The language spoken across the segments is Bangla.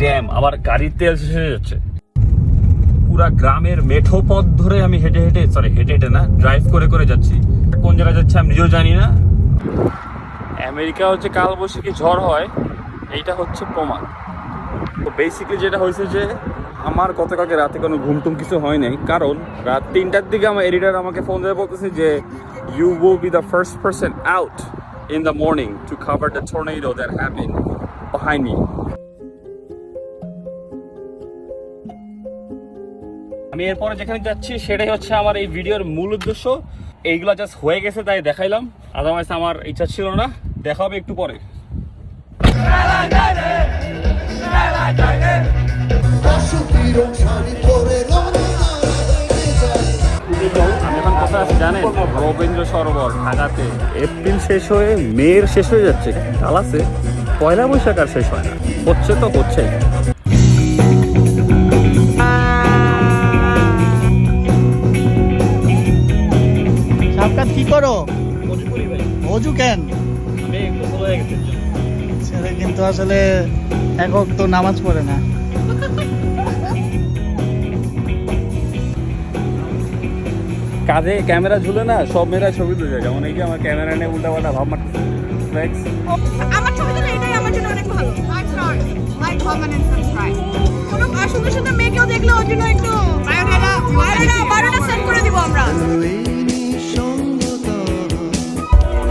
জ্যাম আবার গাড়ির তেল শেষ হয়ে যাচ্ছে। পুরা গ্রামের মেঠো পথ ধরে আমি হেঁটে হেঁটে সরি হেঁটে হেঁটে না ড্রাইভ করে করে যাচ্ছি। কোন জায়গায় যাচ্ছে আমি নিজেও জানি না। আমেরিকা হচ্ছে কালবৈশাখী ঝড় হয়, এইটা হচ্ছে প্রমাণ। তো বেসিক্যালি যেটা হয়েছে যে, আমার গতকালকে রাতে কোনো ঘুম টুম কিছু হয় নাই। কারণ রাত তিনটার দিকে আমার এডিটার আমাকে ফোন দিয়ে বলতেছে যে you will be the first person out in the morning to cover the tornado that happen behind me আমি এরপরে যেখানে যাচ্ছি সেটাই হচ্ছে আমার এই ভিডিওর মূল উদ্দেশ্য এইগুলো জাস্ট হয়ে গেছে তাই দেখাইলাম আদারওয়াইজ আমার ইচ্ছা ছিল না দেখা হবে একটু পরে আমি কোথায় আছি জানেন? রবীন্দ্র সরোবর ঢাকাতে। এপ্রিল শেষ হয়ে মেয়ের শেষ হয়ে যাচ্ছে। কাল পয়লা বৈশাখ আর শেষ হয় না। হচ্ছে তো হচ্ছে কি করো? অজু কেন? আমি গোসল হয়ে গেছে ছেলে কিন্তু আসলে একক তো নামাজ পড়ে না। কাঁধে ক্যামেরা ঝুলে না সব মেয়েরা ছবি তুলে যায়। যেমন এই যে আমার ক্যামেরা নিয়ে উল্টা পাল্টা ভাব মারতেছে Flex। আমার ছবি জন্য এটাই আমার জন্য অনেক ভালো। লাইক কমেন্ট এন্ড সাবস্ক্রাইব কোনো আর সুন্দর সুন্দর মেয়েকেও দেখলে ওর জন্য একটু বায়োডাটা বায়োডাটা বায়োডাটা সেন্ড করে দিব আমরা।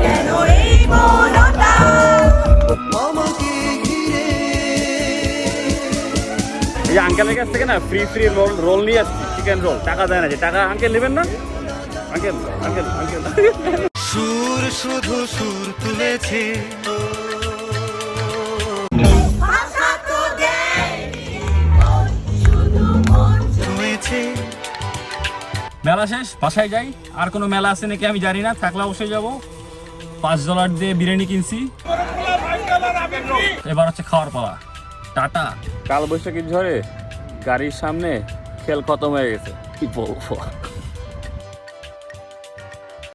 কেন এই মনটা? এই আঙ্কেলের কাছ থেকে না ফ্রি ফ্রি রোল রোল নিয়ে আসছি চিকেন রোল টাকা দেয় না যে টাকা আঙ্কেল নেবেন না? Uncle uncle uncle. সুর শুধু সুর তুলেছে। ভাষা তো দেয়নি শুধু ছুঁয়েছে মেলা শেষ বাসায় যাই। আর কোনো মেলা আছে নাকি আমি জানি না থাকলে অবশ্যই যাব। পাঁচ ডলার দিয়ে বিরিয়ানি কিনছি। এবার হচ্ছে খাওয়ার পালা। টাটা। কাল বৈশাখীর ঝড়ে গাড়ির সামনে খেল খতম হয়ে গেছে। কি বলব?